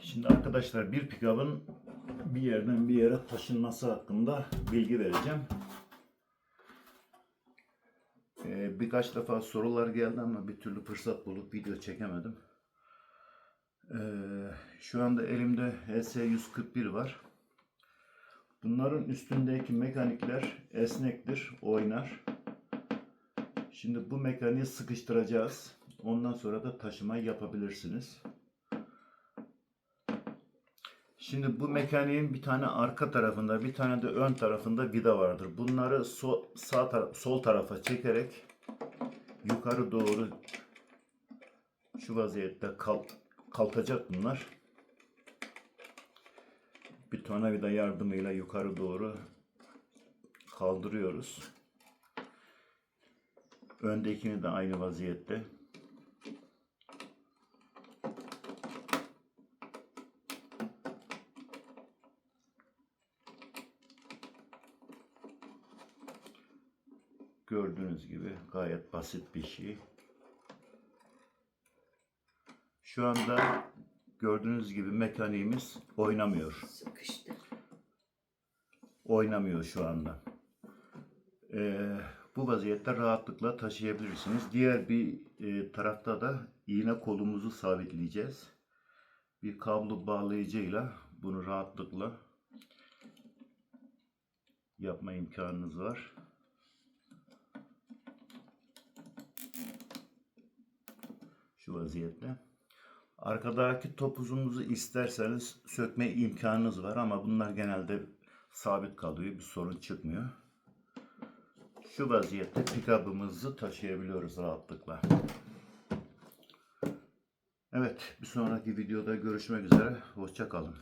Şimdi arkadaşlar bir pikabın bir yerden bir yere taşınması hakkında bilgi vereceğim. Ee, birkaç defa sorular geldi ama bir türlü fırsat bulup video çekemedim. Ee, şu anda elimde HS141 var. Bunların üstündeki mekanikler esnektir, oynar. Şimdi bu mekaniği sıkıştıracağız. Ondan sonra da taşımayı yapabilirsiniz. Şimdi bu mekaniğin bir tane arka tarafında, bir tane de ön tarafında vida vardır. Bunları sol, sağ tara- sol tarafa çekerek yukarı doğru şu vaziyette kalt, kalkacak bunlar. Bir tornavida yardımıyla yukarı doğru kaldırıyoruz. Öndekini de aynı vaziyette. Gördüğünüz gibi gayet basit bir şey. Şu anda gördüğünüz gibi mekaniğimiz oynamıyor. Sıkıştı. Oynamıyor şu anda. Ee, bu vaziyette rahatlıkla taşıyabilirsiniz. Diğer bir e, tarafta da iğne kolumuzu sabitleyeceğiz. Bir kablo bağlayıcıyla bunu rahatlıkla yapma imkanınız var. Şu vaziyette. Arkadaki topuzumuzu isterseniz sökme imkanınız var ama bunlar genelde sabit kalıyor. Bir sorun çıkmıyor. Şu vaziyette pikabımızı taşıyabiliyoruz rahatlıkla. Evet, bir sonraki videoda görüşmek üzere. Hoşça kalın.